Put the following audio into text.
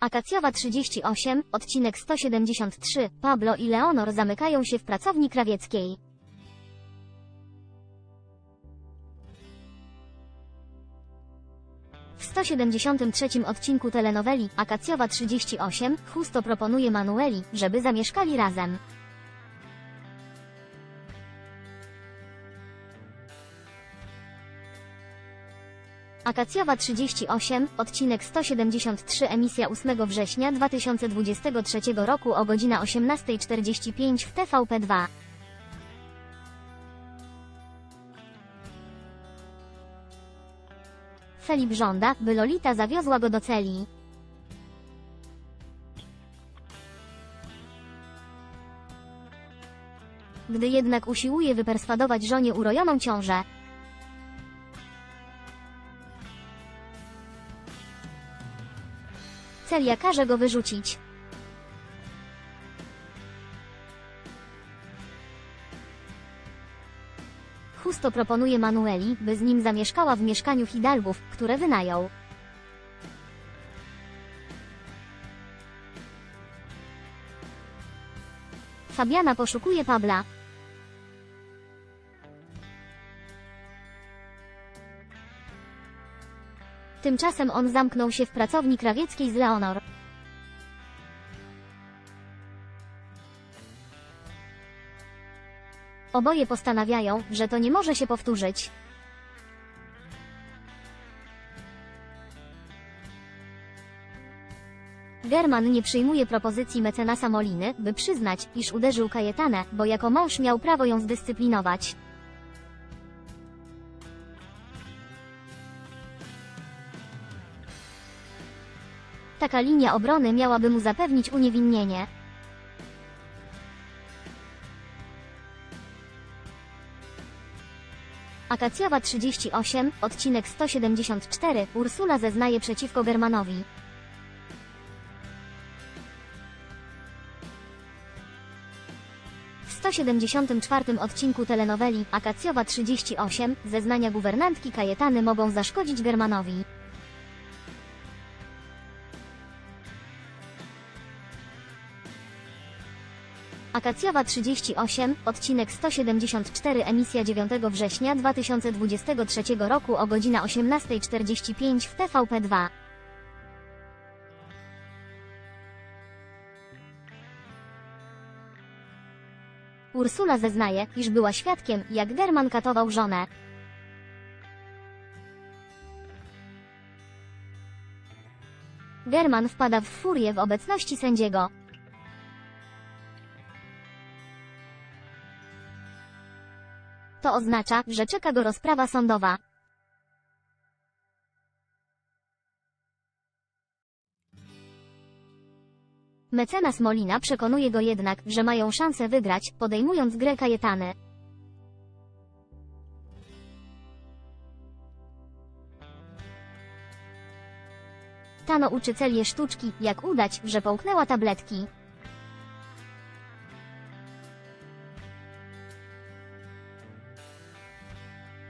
Akacjowa 38, odcinek 173. Pablo i Leonor zamykają się w pracowni krawieckiej. W 173 odcinku telenoweli Akacjowa 38 Justo proponuje Manueli, żeby zamieszkali razem. Akacjowa 38, odcinek 173 emisja 8 września 2023 roku o godzina 18.45 w TVP2. Felip żąda, by Lolita zawiozła go do celi. Gdy jednak usiłuje wyperswadować żonie urojoną ciążę, Celia każe go wyrzucić. Justo proponuje Manueli, by z nim zamieszkała w mieszkaniu Hidalgów, które wynajął. Fabiana poszukuje Pabla. Tymczasem on zamknął się w pracowni krawieckiej z Leonor. Oboje postanawiają, że to nie może się powtórzyć. German nie przyjmuje propozycji mecenasa Moliny, by przyznać, iż uderzył Kajetanę, bo jako mąż miał prawo ją zdyscyplinować. Taka linia obrony miałaby mu zapewnić uniewinnienie. Akacjowa 38, odcinek 174, Ursula zeznaje przeciwko Germanowi. W 174 odcinku telenoweli Akacjowa 38, zeznania guwernantki Kajetany mogą zaszkodzić Germanowi. Akacjowa 38, odcinek 174 emisja 9 września 2023 roku o godzina 18.45 w TVP2. Ursula zeznaje, iż była świadkiem, jak German katował żonę. German wpada w furię w obecności sędziego. To oznacza, że czeka go rozprawa sądowa. Mecenas Molina przekonuje go jednak, że mają szansę wygrać, podejmując grę Kajetany. Tano uczy Celię sztuczki, jak udać, że połknęła tabletki.